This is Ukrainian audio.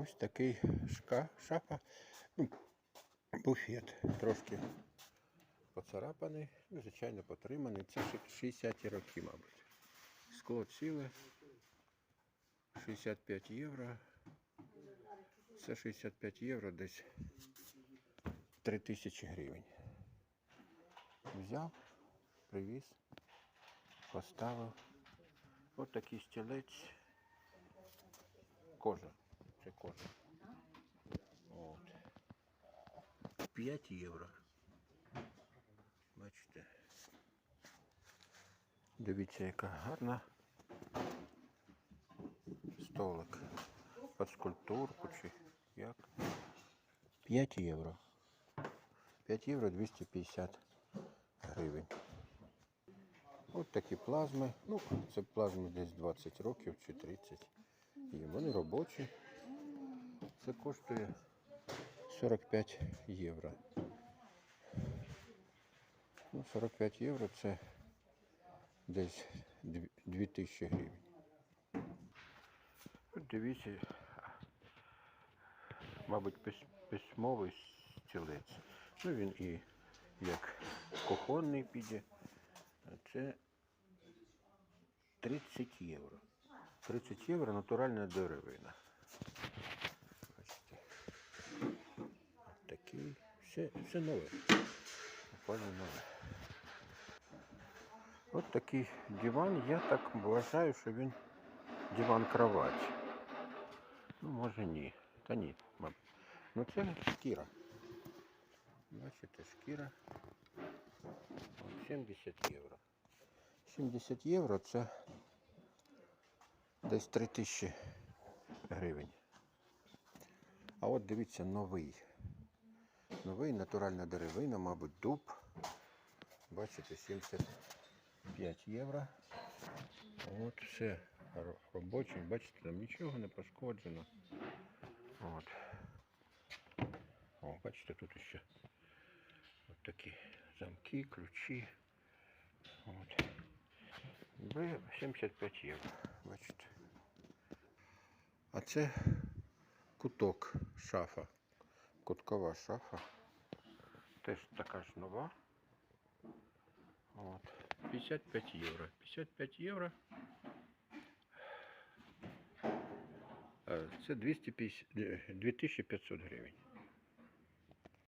Ось такий шка, шафа, ну, буфет трошки поцарапаний, ну, звичайно, потриманий. Це 60-ті роки, мабуть. Скло ціле. 65 євро. Це 65 євро десь 3000 гривень. Взяв, привіз, поставив. Ось такий стілець. Кожа. Це. От. 5 євро. Бачите. Дивіться, яка гарна столик. Під скульптурку чи як. 5 євро. 5 євро 250 гривень. От такі плазми. Ну, це плазми десь 20 років чи 30. І вони робочі. Це коштує 45 євро. Ну, 45 євро це десь 2000 гривень. От дивіться, мабуть, письмовий стілець. Ну, він і як кухонний піде. А Це 30 євро. 30 євро натуральна деревина. Все, все нове. Буквально нове. От такий диван. Я так вважаю, що він диван кровать. Ну, може ні. Та ні, мабуть. Ну це шкіра. Бачите, шкіра. От 70 євро. 70 євро це десь 3 тисячі гривень. А от дивіться, новий. Новий натуральна деревина, мабуть, дуб. Бачите, 75 євро. От все ро- робоче. Бачите, там нічого не пошкоджено. От. О, бачите, тут ще от такі замки, ключі. От. 75 євро. Бачите. А це куток шафа. Куткова шафа. Теж така ж нова. От. 55 євро. 55 євро. Це 250, е, 2500 гривень.